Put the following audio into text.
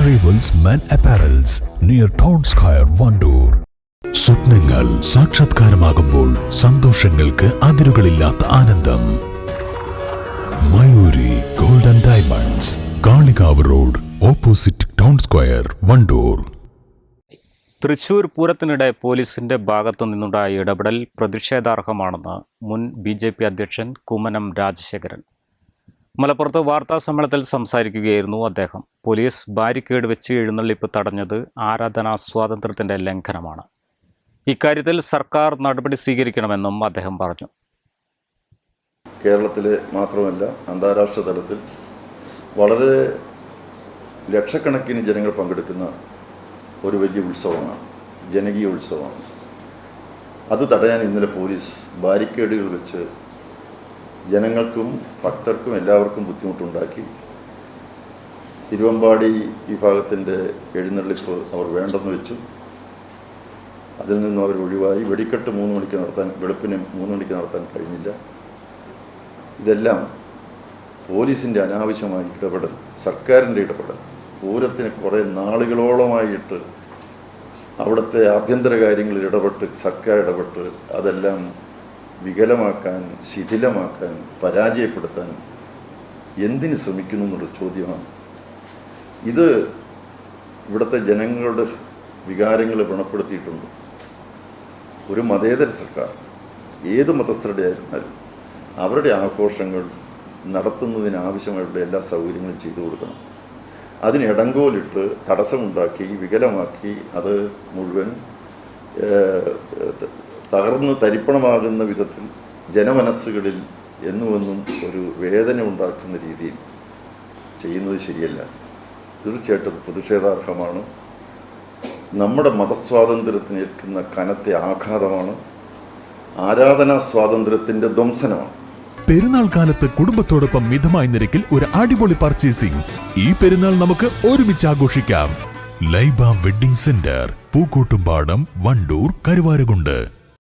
Jewels men apparels near town square Wandoor സ്വപ്നങ്ങൾ സാക്ഷാത്കാരമാകുമ്പോൾ സന്തോഷങ്ങൾക്ക് അതിരുകളില്ലാത്ത ആനന്ദം. Mayuri golden diamonds Kalikavu road opposite town square Wandoor Thrissur പൂരത്തിനിടെ പോലീസിന്റെ ഭാഗത്തു നിന്നുണ്ടായ ഇടപെടൽ പ്രതിഷേധാർഹമാണെന്ന് മുൻ ബി അധ്യക്ഷൻ കുമ്മനം രാജശേഖരൻ. മലപ്പുറത്ത് വാർത്താ സമ്മേളനത്തിൽ സംസാരിക്കുകയായിരുന്നു അദ്ദേഹം. പോലീസ് ബാരിക്കേഡ് വെച്ച് എഴുന്നള്ളിപ്പ് തടഞ്ഞത് ആരാധനാ സ്വാതന്ത്ര്യത്തിന്റെ ലംഘനമാണ്. ഇക്കാര്യത്തിൽ സർക്കാർ നടപടി സ്വീകരിക്കണമെന്നും അദ്ദേഹം പറഞ്ഞു. കേരളത്തിലെ മാത്രമല്ല അന്താരാഷ്ട്ര തലത്തിൽ വളരെ ലക്ഷക്കണക്കിന് ജനങ്ങൾ പങ്കെടുക്കുന്ന ഒരു വലിയ ഉത്സവമാണ് ജനകീയ ഉത്സവമാണ്. അത് തടയാൻ ഇന്നലെ പോലീസ് ബാരിക്കേഡുകൾ വെച്ച് ജനങ്ങൾക്കും ഭക്തർക്കും എല്ലാവർക്കും ബുദ്ധിമുട്ടുണ്ടാക്കി. തിരുവമ്പാടി വിഭാഗത്തിന്റെ എഴുന്നള്ളിപ്പ് അവർ വേണ്ടെന്ന് വെച്ചു. അതിൽ നിന്നും അവർ ഒഴിവായി. വെടിക്കെട്ട് മൂന്ന് മണിക്ക് നടത്താൻ വെളുപ്പിന് മൂന്ന് മണിക്ക് നടത്താൻ കഴിഞ്ഞില്ല. ഇതെല്ലാം പോലീസിന്റെ അനാവശ്യമായ ഇടപെടൽ സർക്കാരിന്റെ ഇടപെടൽ. പൂരത്തിന് കുറേ നാളുകളോളമായിട്ട് അവിടുത്തെ ആഭ്യന്തര കാര്യങ്ങളിൽ ഇടപെട്ട് സർക്കാർ ഇടപെട്ട് അതെല്ലാം വികലമാക്കാൻ ശിഥിലമാക്കാൻ പരാജയപ്പെടുത്താൻ എന്തിനു ശ്രമിക്കുന്നു എന്നുള്ള ചോദ്യമാണ്. ഇത് ഇവിടുത്തെ ജനങ്ങളുടെ വികാരങ്ങൾ വ്രണപ്പെടുത്തിയിട്ടുണ്ട് ഒരു മതേതര സർക്കാർ ഏത് മതസ്ഥരുടെ ആയിരുന്നാലും അവരുടെ ആഘോഷങ്ങൾ നടത്തുന്നതിനാവശ്യമായിട്ടുള്ള എല്ലാ സൗകര്യങ്ങളും ചെയ്തു കൊടുക്കണം. അതിന് ഇടങ്കോലിട്ട് തടസ്സമുണ്ടാക്കി വികലമാക്കി അത് മുഴുവൻ തകർന്ന് തരിപ്പണമാകുന്ന വിധത്തിൽ ജനമനസ്സുകളിൽ എന്നുവെന്നും ഒരു വേദന ഉണ്ടാക്കുന്ന രീതിയിൽ ചെയ്യുന്നത് ശരിയല്ല. തീർച്ചയായിട്ടും പ്രതിഷേധാർഹമാണ്. നമ്മുടെ മതസ്വാതന്ത്ര്യത്തിന് ഏൽക്കുന്ന കനത്തെ ആഘാതമാണ്. ആരാധനാ സ്വാതന്ത്ര്യത്തിന്റെ ധ്വംസനമാണ്. പെരുന്നാൾ കാലത്ത് കുടുംബത്തോടൊപ്പം മിതമായ നിരക്കിൽ ഒരു അടിപൊളി പർച്ചേസിംഗ് ഈ പെരുന്നാൾ നമുക്ക് ഒരുമിച്ച് ആഘോഷിക്കാം. Laiba wedding centre Pookkottumpadam Wandoor Karuvarakundu.